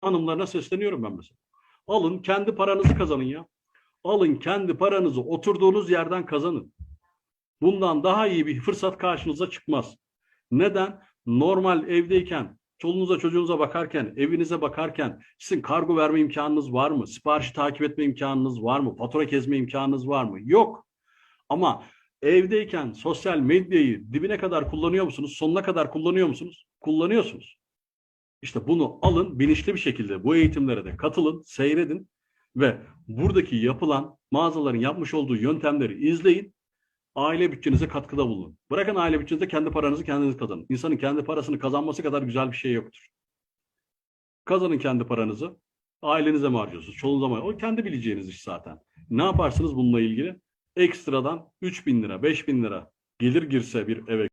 hanımlarına sesleniyorum ben mesela. Alın kendi paranızı kazanın ya. Alın kendi paranızı oturduğunuz yerden kazanın. Bundan daha iyi bir fırsat karşınıza çıkmaz. Neden? Normal evdeyken, çoluğunuza çocuğunuza bakarken, evinize bakarken sizin kargo verme imkanınız var mı? Siparişi takip etme imkanınız var mı? Fatura kesme imkanınız var mı? Yok. Ama evdeyken sosyal medyayı dibine kadar kullanıyor musunuz? Sonuna kadar kullanıyor musunuz? Kullanıyorsunuz. İşte bunu alın bilinçli bir şekilde bu eğitimlere de katılın, seyredin ve buradaki yapılan mağazaların yapmış olduğu yöntemleri izleyin. Aile bütçenize katkıda bulunun. Bırakın aile bütçenize kendi paranızı kendiniz kazanın. İnsanın kendi parasını kazanması kadar güzel bir şey yoktur. Kazanın kendi paranızı. Ailenize mi harcıyorsunuz? Çoluğunuza mı? O kendi bileceğiniz iş zaten. Ne yaparsınız bununla ilgili? Ekstradan 3 bin lira, 5 bin lira gelir girse bir eve